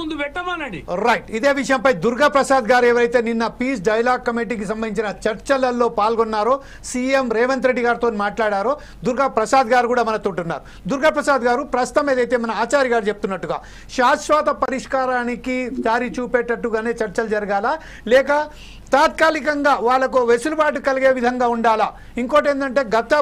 ముందు పెట్టమనండి. రైట్ ఇదే విషయంపై దుర్గా ప్రసాద్ గారు ఎవరైతే నిన్న పీస్ డైలాగ్ కమిటీకి సంబంధించిన చర్చలలో పాల్గొన్నారో సీఎం రేవంత్ రెడ్డి గారితో మాట్లాడారో దుర్గా ప్రసాద్ గారు కూడా మనతో ఉన్నారు దుర్గా ప్రసాద్ గారు ప్రస్తుతం ఏదైతే మన ఆచార్య గారు చెప్తున్నట్టుగా శాశ్వత పరిష్కారానికి దారి చూపేటట్టుగానే చర్చలు జరగాల. లేక తాత్కాలికంగా వాళ్ళకు వెసులుబాటు కలిగే విధంగా ఉండాలా? ఇంకోటి ఏంటంటే గత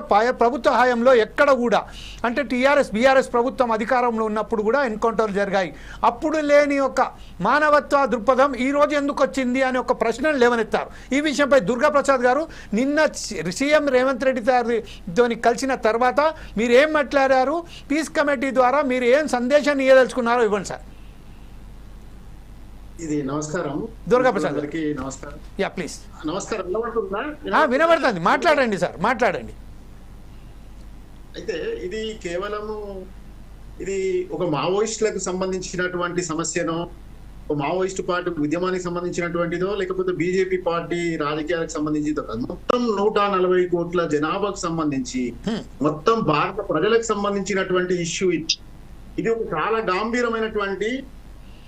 ప్రభుత్వ హయాంలో ఎక్కడ కూడా అంటే టీఆర్ఎస్ బీఆర్ఎస్ ప్రభుత్వం అధికారంలో ఉన్నప్పుడు కూడా ఎన్కౌంటర్లు జరిగాయి. అప్పుడు లేని ఒక మానవత్వ దృక్పథం ఈరోజు ఎందుకు వచ్చింది అనే ఒక ప్రశ్నలు లేవనెత్తారు. ఈ విషయంపై దుర్గాప్రసాద్ గారు నిన్న సీఎం రేవంత్ రెడ్డి గారితో కలిసిన తర్వాత మీరు ఏం మాట్లాడారు? పీస్ కమిటీ ద్వారా మీరు ఏం సందేశాన్ని ఇవ్వదలుచుకున్నారో ఇవ్వండి సార్. ఇది నమస్కారం. దుర్గా ప్రసాద్. అందరికీ నమస్కారం. Yeah please. నమస్కారం. వినబడుతుందా వినబడుతుంది. మాట్లాడండి సార్ మాట్లాడండి. అయితే ఇది కేవలము ఇది ఒక మావోయిస్టులకు సంబంధించినటువంటి సమస్యనో ఒక మావోయిస్టు పార్టీ ఉద్యమానికి సంబంధించినటువంటిదో లేకపోతే బీజేపీ పార్టీ రాజకీయాలకు సంబంధించిదో కాదు. మొత్తం నూట నలభై కోట్ల జనాభాకు సంబంధించి. మొత్తం భారత ప్రజలకు సంబంధించినటువంటి ఇష్యూ ఇది ఒక చాలా గాంభీరమైనటువంటి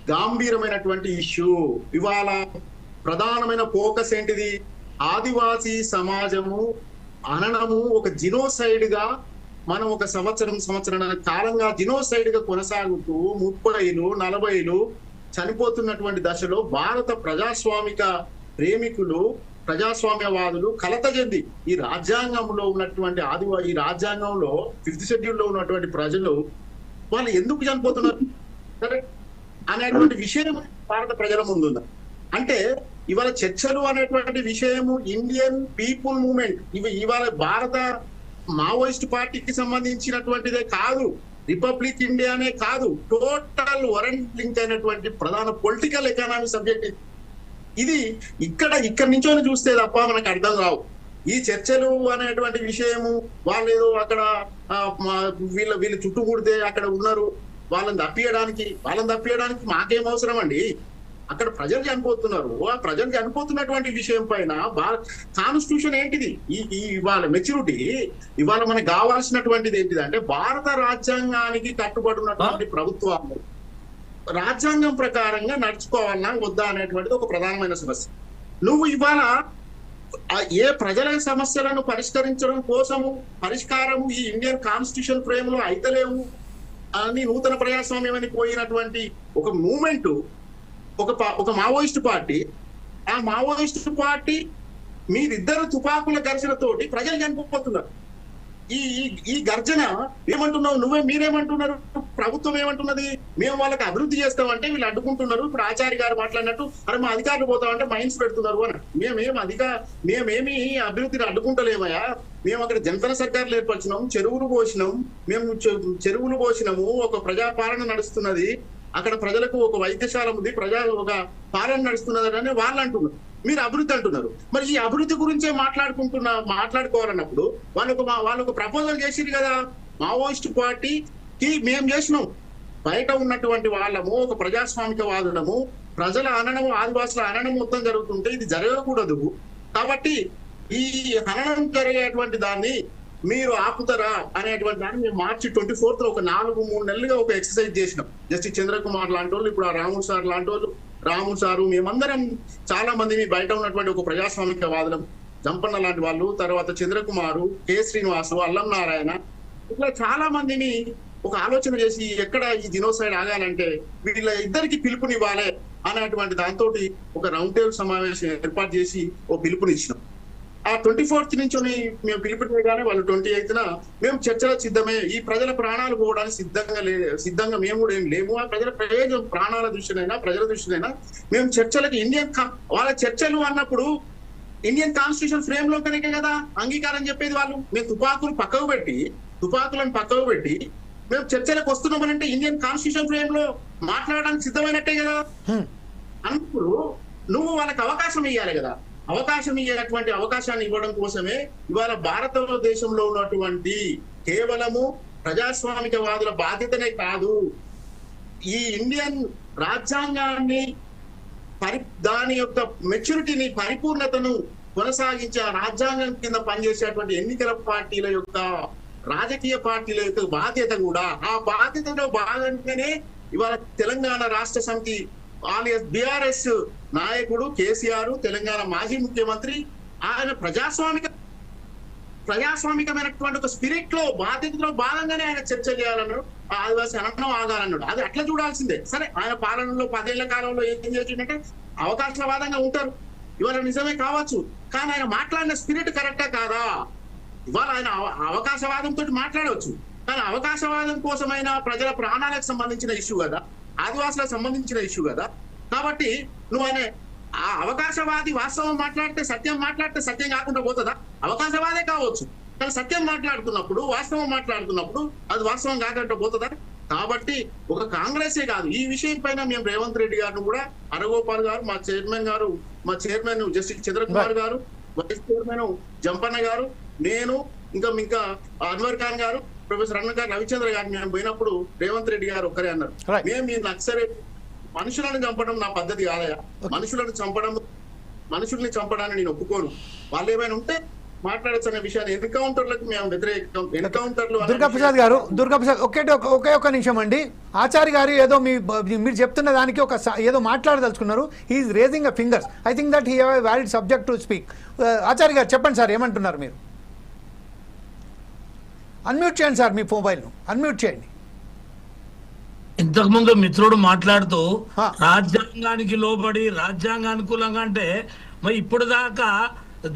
గాంభీరమైనటువంటి ఇష్యూ. ఇవాళ ప్రధానమైన ఫోకస్ ఏంటిది? ఆదివాసీ సమాజము అననము ఒక జినోసైడ్గా మనం ఒక సంవత్సరం సంవత్సరం కాలంగా జినోసైడ్గా కొనసాగుతూ ముప్పైలు నలభైలు చనిపోతున్నటువంటి దశలో భారత ప్రజాస్వామిక ప్రేమికులు ప్రజాస్వామ్యవాదులు కలత చెంది ఈ రాజ్యాంగంలో ఉన్నటువంటి ఆదివా ఈ రాజ్యాంగంలో ఫిఫ్త్ షెడ్యూల్లో ఉన్నటువంటి ప్రజలు వాళ్ళు ఎందుకు చనిపోతున్నారు? సరే అనేటువంటి విషయం భారత ప్రజల ముందుంది అంటే ఇవాళ చర్చలు అనేటువంటి విషయము ఇండియన్ పీపుల్ మూమెంట్ ఇవి ఇవాళ భారత మావోయిస్ట్ పార్టీకి సంబంధించినటువంటిదే కాదు. రిపబ్లిక్ ఇండియానే కాదు టోటల్ వరంట్ లింక్ అయినటువంటి ప్రధాన పొలిటికల్ ఎకానమీ సబ్జెక్ట్ ఇది. ఇక్కడ ఇక్కడి నుంచో చూస్తే తప్ప మనకు అర్థం కావు ఈ చర్చలు అనేటువంటి విషయము వాళ్ళు ఏదో అక్కడ వీళ్ళ వీళ్ళు చుట్టుముడితే అక్కడ ఉన్నారు. వాళ్ళని తప్పియడానికి వాళ్ళని తప్పియడానికి మాకేం అవసరం అండి? అక్కడ ప్రజలు చనిపోతున్నారు. ఆ ప్రజలు చనిపోతున్నటువంటి విషయం పైన కాన్స్టిట్యూషన్ ఏంటిది? ఈ ఇవాళ మెచ్యూరిటీ ఇవాళ మనకు కావాల్సినటువంటిది ఏంటిది అంటే భారత రాజ్యాంగానికి కట్టుబడి ఉన్నటువంటి ప్రభుత్వాలు. రాజ్యాంగం ప్రకారంగా నడుచుకోవాలన్నా వద్దా అనేటువంటిది ఒక ప్రధానమైన సమస్య. నువ్వు ఇవాళ ఏ ప్రజల సమస్యలను పరిష్కరించడం కోసము పరిష్కారము ఈ ఇండియన్ కాన్స్టిట్యూషన్ ఫ్రేమ్లో అయితలేవు. అని నూతన ప్రజాస్వామ్యం అని పోయినటువంటి ఒక మూమెంట్ ఒక పా- ఒక మావోయిస్ట్ పార్టీ ఆ మావోయిస్ట్ పార్టీ మీరిద్దరు తుపాకుల ఘర్షణతోటి ప్రజలు చనిపోతున్నారు. ఈ ఈ- గర్జన ఏమంటున్నావు? నువ్వే మీరేమంటున్నారు? ప్రభుత్వం ఏమంటున్నది? మేము వాళ్ళకి అభివృద్ధి చేస్తామంటే వీళ్ళు అడ్డుకుంటున్నారు. ఇప్పుడు ఆచార్య గారు మాట్లాడినట్టు అరే మా అధికారులు పోతామంటే మైన్స్ పెడుతున్నారు అని. మేమేం అధిక మేమేమి అభివృద్ధిని అడ్డుకుంటలేమయ్యా. మేము అక్కడ జనతన సర్కారులు ఏర్పరిచినాం చెరువులు పోసినాం. మేము చె- చెరువులు పోసినాము ఒక ప్రజాపాలన నడుస్తున్నది. అక్కడ ప్రజలకు ఒక వైద్యశాల ఉంది ప్రజా ఒక పాలన నడుస్తున్నది అని వాళ్ళు అంటున్నారు. మీరు అభివృద్ధి అంటున్నారు. మరి ఈ అభివృద్ధి గురించే మాట్లాడుకుంటున్న మాట్లాడుకోవాలన్నప్పుడు వాళ్ళకు మా వాళ్ళకు ప్రపోజల్ చేసిరు కదా. మావోయిస్ట్ పార్టీకి మేము చేసినాం. బయట ఉన్నటువంటి వాళ్ళము ఒక ప్రజాస్వామిక వాదులము ప్రజల అననము ఆదివాసుల అననం మొత్తం జరుగుతుంటే ఇది జరగకూడదు. కాబట్టి ఈ హననం జరిగేటువంటి దాన్ని మీరు ఆపుతారా అనేటువంటి దాన్ని మేము మార్చి ట్వంటీ ఫోర్త్లో ఒక నాలుగు మూడు నెలలుగా ఒక ఎక్సర్సైజ్ చేసినాం. జస్ట్ చంద్రకుమార్ లాంటి వాళ్ళు ఇప్పుడు ఆ రాముడు సార్ లాంటి వాళ్ళు రాము సారు మేమందరం చాలా మంది మీ బయట ఉన్నటువంటి ఒక ప్రజాస్వామిక వాదులం జంపన్న లాంటి వాళ్ళు తర్వాత చంద్రకుమారు కె శ్రీనివాసు అల్లం నారాయణ. ఇట్లా చాలా మందిని ఒక ఆలోచన చేసి ఎక్కడ ఈ జినోసైడ్ ఆగాలంటే వీళ్ళ ఇద్దరికి పిలుపునివ్వాలి అనేటువంటి దాంతో ఒక రౌండ్ టేబుల్ సమావేశం ఏర్పాటు చేసి ఓ పిలుపునిచ్చినాం. ఆ ట్వంటీ ఫోర్త్ నుంచి మేము పిలుపునిగానే వాళ్ళు ట్వంటీ ఎయిత్ మేము చర్చలో సిద్ధమే. ఈ ప్రజల ప్రాణాలు పోవడానికి సిద్ధంగా లే సిద్ధంగా మేము కూడా ఏం లేము. ఆ ప్రజల ప్రయోజనం ప్రాణాల దృష్టినైనా ప్రజల దృష్టినైనా మేము చర్చలకు ఇండియన్ వాళ్ళ చర్చలు అన్నప్పుడు ఇండియన్ కాన్స్టిట్యూషన్ ఫ్రేమ్లో కనుక కదా అంగీకారం చెప్పేది వాళ్ళు. మేము తుపాకులు పక్కకు పెట్టి తుపాకులను పక్కకు పెట్టి మేము చర్చలకు వస్తున్నామనంటే ఇండియన్ కాన్స్టిట్యూషన్ ఫ్రేమ్లో మాట్లాడడానికి సిద్ధమైనట్టే కదా. అన్నప్పుడు నువ్వు వాళ్ళకి అవకాశం ఇవ్వాలి కదా. అవకాశం ఇయ్యేటువంటి అవకాశాన్ని ఇవ్వడం కోసమే ఇవాళ భారతదేశంలో ఉన్నటువంటి కేవలము ప్రజాస్వామిక వాదుల బాధ్యతనే కాదు. ఈ ఇండియన్ రాజ్యాంగాన్ని పరి దాని యొక్క మెచ్యూరిటీని పరిపూర్ణతను కొనసాగించే రాజ్యాంగం కింద పనిచేసేటువంటి ఎన్నికల పార్టీల యొక్క రాజకీయ పార్టీల యొక్క బాధ్యత కూడా ఆ బాధ్యతలో భాగంగానే ఇవాళ తెలంగాణ రాష్ట్ర సమితి బిఆర్ఎస్ నాయకుడు కేసీఆర్ తెలంగాణ మాజీ ముఖ్యమంత్రి ఆయన ప్రజాస్వామిక ప్రజాస్వామికమైనటువంటి ఒక స్పిరిట్లో బాధ్యతలో భాగంగానే ఆయన చర్చ చేయాలన్నాడు. ఆ ఆదివాసి అనడం ఆగాలన్నాడు. అది అట్లా చూడాల్సిందే. సరే ఆయన పాలనలో పదేళ్ళ కాలంలో ఏం చేసిందంటే అవకాశవాదంగా ఉంటారు. ఇవాళ నిజమే కావచ్చు. కానీ ఆయన మాట్లాడిన స్పిరిట్ కరెక్టా కాదా? ఇవాళ ఆయన అవకాశవాదంతో మాట్లాడవచ్చు. కానీ అవకాశవాదం కోసమైన ప్రజల ప్రాణాలకు సంబంధించిన ఇష్యూ కదా. ఆదివాసులకు సంబంధించిన ఇష్యూ కదా. కాబట్టి నువ్వు ఆయన ఆ అవకాశవాది వాస్తవం మాట్లాడితే సత్యం మాట్లాడితే సత్యం కాకుండా పోతుందా? అవకాశవాదే కావచ్చు. కానీ సత్యం మాట్లాడుతున్నప్పుడు వాస్తవం మాట్లాడుతున్నప్పుడు అది వాస్తవం కాకుండా పోతుందా? కాబట్టి ఒక కాంగ్రెసే కాదు. ఈ విషయం పైన మేము రేవంత్ రెడ్డి గారిని కూడా అరగోపాల్ గారు మా చైర్మన్ గారు మా చైర్మన్ జస్టిస్ చంద్రకుమార్ గారు వైస్ చైర్మన్ జంపన్న గారు నేను ఇంకా ఇంకా అన్వర్ ఖాన్ గారు ప్రొఫెసర్ అన్న గారు రవిచంద్ర గారు మేము పోయినప్పుడు రేవంత్ రెడ్డి గారు ఒక్కరే అన్నారు. మేము మీ నక్సరే మనుషులను చంపడం నా పద్ధతి కాదయా మనుషులను చంపడం మనుషుల్ని చంపడాన్ని నేను ఒప్పుకోను. వాళ్ళు ఏమైనా ఉంటే మాట్లాడచ్చు అనే విషయాన్ని ఎన్కౌంటర్లకు మేము వ్యతిరేకం ఎన్కౌంటర్లు అనే దుర్గా ప్రసాద్ గారు దుర్గా ప్రసాద్ ఒకే ఒక- ఒకే ఒక నిమిషం అండి. ఆచార్య గారు ఏదో మీ మీరు చెప్తున్న దానికి ఒక ఏదో మాట్లాడదలుచుకున్నారు. He's raising a fingers I think that he have a valid subject to speak Acharya గారు చెప్పండి సార్ ఏమంటున్నారు మీరు? అన్మ్యూట్ చేయండి సార్ మీ మొబైల్ను అన్మ్యూట్ చేయండి. ఇంతకుముందు మిత్రుడు మాట్లాడుతూ. రాజ్యాంగానికి లోబడి రాజ్యాంగానుకూలంగా అంటే మరి ఇప్పుడు దాకా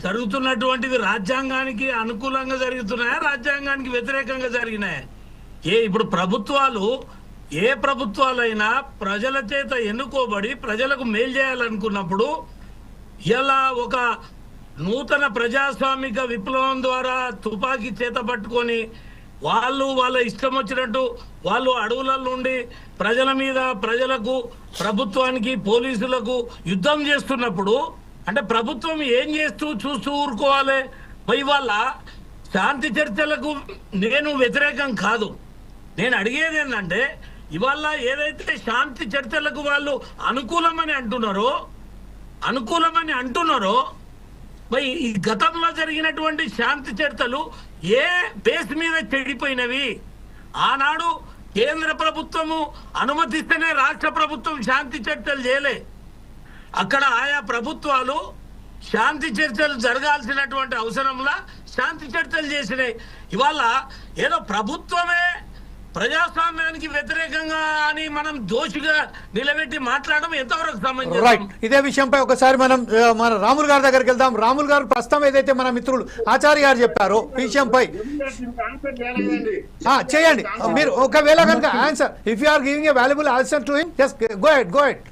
జరుగుతున్నటువంటివి రాజ్యాంగానికి అనుకూలంగా జరుగుతున్నాయా రాజ్యాంగానికి వ్యతిరేకంగా జరిగినాయా? ఏ ఇప్పుడు ప్రభుత్వాలు ఏ ప్రభుత్వాలైనా ప్రజల చేత ఎన్నుకోబడి ప్రజలకు మేలు చేయాలనుకున్నప్పుడు ఇలా ఒక నూతన ప్రజాస్వామిక విప్లవం ద్వారా తుపాకీ చేత పట్టుకొని వాళ్ళు వాళ్ళ ఇష్టం వచ్చినట్టు వాళ్ళు అడవుల నుండి ప్రజల మీద ప్రజలకు ప్రభుత్వానికి పోలీసులకు యుద్ధం చేస్తున్నప్పుడు అంటే ప్రభుత్వం ఏం చేస్తూ చూస్తూ ఊరుకోవాలి? మరి వాళ్ళ శాంతి చర్చలకు నేను వ్యతిరేకం కాదు. నేను అడిగేది ఏంటంటే ఇవాళ ఏదైతే శాంతి చర్చలకు వాళ్ళు అనుకూలమని అంటున్నారో అనుకూలమని అంటున్నారో మరి ఈ గతంలో జరిగినటువంటి శాంతి చర్చలు ఏ బేస్ మీద చెడిపోయినవి? ఆనాడు కేంద్ర ప్రభుత్వము అనుమతిస్తేనే రాష్ట్ర ప్రభుత్వం శాంతి చర్చలు చేయలే. అక్కడ ఆయా ప్రభుత్వాలు శాంతి చర్చలు జరగాల్సినటువంటి అవసరంలా శాంతి చర్చలు చేసినాయి. ఇవాళ ఏదో ప్రభుత్వమే ప్రజాస్వామ్యానికి వ్యతిరేకంగా అని మనం దోషిగా నిలబెట్టి మాట్లాడడం ఎంతవరకు సమంజసం రైట్ ఇదే విషయంపై ఒకసారి మనం మన రాములు గారి దగ్గరికి వెళ్దాం. రాములు గారు ప్రస్తుతం ఏదైతే మన మిత్రులు ఆచార్య గారు చెప్పారో ఈ విషయంపై. ఆన్సర్ చేయలేదండి. ఆ, చేయండి. మీరు ఒకవేళ కనుక answer if you are giving a valuable answer to him yes go ahead go ahead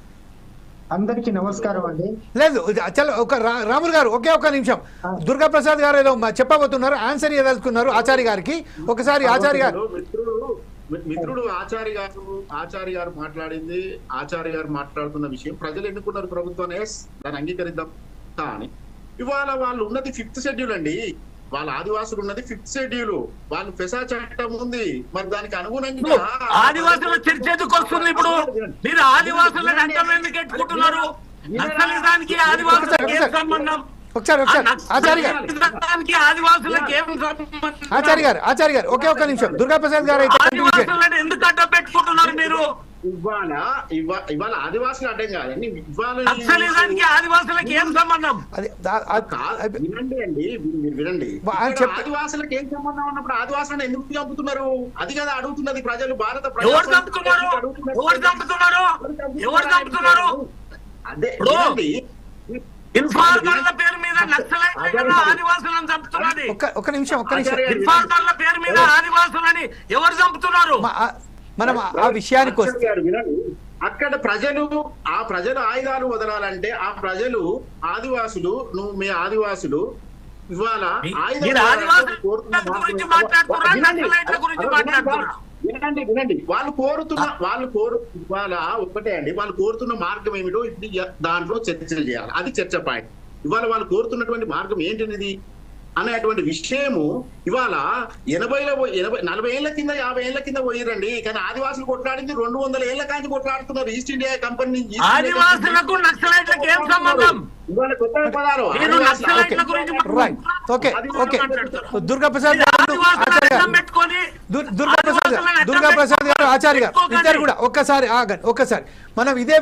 అందరికీ నమస్కారం అండి. లేదు ఇది చలో ఒక రాములు గారు ఒకే ఒక నిమిషం. దుర్గా ప్రసాద్ గారు ఏదో చెప్పబోతున్నారు ఆన్సర్ ఇవ్వదలుచుకున్నారు ఆచార్య గారికి. ఒకసారి ఆచార్య గారు మిత్రుడు ఆచార్య గారు ఆచార్య గారు మాట్లాడింది ఆచార్య గారు మాట్లాడుతున్న విషయం. ప్రజలు ఎన్నుకున్నారు ప్రభుత్వాన్ని? ఎస్ దాన్ని అంగీకరిద్దాం కానీ ఇవాళ వాళ్ళు ఉన్నది ఫిఫ్త్ షెడ్యూల్ అండి. వాళ్ళ ఆదివాసులు ఉన్నది ఫిఫ్త్ షెడ్యూల్. వాళ్ళు ఫెసా చట్టం ఉంది. మరి దానికి అనుగుణంగా ఆదివాసుల చర్చ ఎందుకు వస్తుంది ఇప్పుడు. మీరు ఆదివాసులను అంతం ఎందుకు ఎట్టుకుంటున్నారు నక్సలిజానికి ఆదివాసులకు ఏం సంబంధం? ఒకసారి ఒకసారి. ఆచార్య గారు. నక్సలిజానికి ఆదివాసులకు ఏం సంబంధం ఆచార్య గారు ఆచార్య గారు ఒకే ఒక నిమిషం. దుర్గా ప్రసాద్ గారు అయితే కంటిన్యూ చేయండి. ఆదివాసులను ఎందుకు అడ్డం పెట్టుకుంటున్నారు మీరు? ఇవాళ ఇవా- ఇవాళ ఆదివాసులు అడ్డం కాదండి ఇవాళ ఆదివాసులకు ఏం సంబంధం? వినండి అండి మీరు ఆదివాసులకు ఏం సంబంధం ఉన్నప్పుడు ఆదివాసులను ఎందుకు చంపుతున్నారు? అది కదా అడుగుతున్నది ప్రజలు భారత ఎవరు చంపుతున్నారు. ఎవరు చంపుతున్నారు? ఎవరు చంపుతున్నారు? అదే ఇప్పుడు వినండి. ఇన్ఫార్మర్ల పేరు మీద నక్సలైట్ల కదా ఆదివాసులను చంపుతున్నది ఒక్క ఒక్క నిమిషం ఒక్క నిమిషం ఇన్ఫార్మర్ల పేరు మీద ఆదివాసులని ఎవరు చంపుతున్నారు మనం ఆ- విషయానికి వస్తే గారు వినండి. అక్కడ ప్రజలు ఆ ప్రజలు ఆయుధాలు వదలాలంటే ఆ ప్రజలు ఆదివాసులు నువ్వు మీ ఆదివాసులు ఇవాళ? వినండి. వినండి. మాట్లాడుతుర్రా? వినండి వినండి వాళ్ళు కోరుతున్న వాళ్ళు కోరు ఇవాళ ఒక్కటే అండి వాళ్ళు కోరుతున్న మార్గం ఏమిటో ఇప్పుడు దాంట్లో చర్చలు చేయాలి అది చర్చ పాయింట్ ఇవాళ వాళ్ళు కోరుతున్నటువంటి మార్గం ఏంటిది అనేటువంటి విషయము ఇవాళ ఎనభైలో పోయి- ఎనభై నలభై ఏళ్ళ కింద యాభై ఏళ్ళ కింద పోయిరండి. కానీ ఆదివాసులు కొట్లాడింది రెండు వందల ఏళ్ళ కాంచి కొట్లాడుతున్నారు. ఈస్ట్ ఇండియా కంపెనీ ఆదివాసులకు నక్సలైట్లకు ఏం సంబంధం. దుర్గా ప్రసాద్ గారు ఆచార్య గారు. దుర్గా ప్రసాద్. ఆచార్య. ఇద్దరు కూడా ఒక్కసారి ఆగండి ఒక్కసారి. మనం ఇదే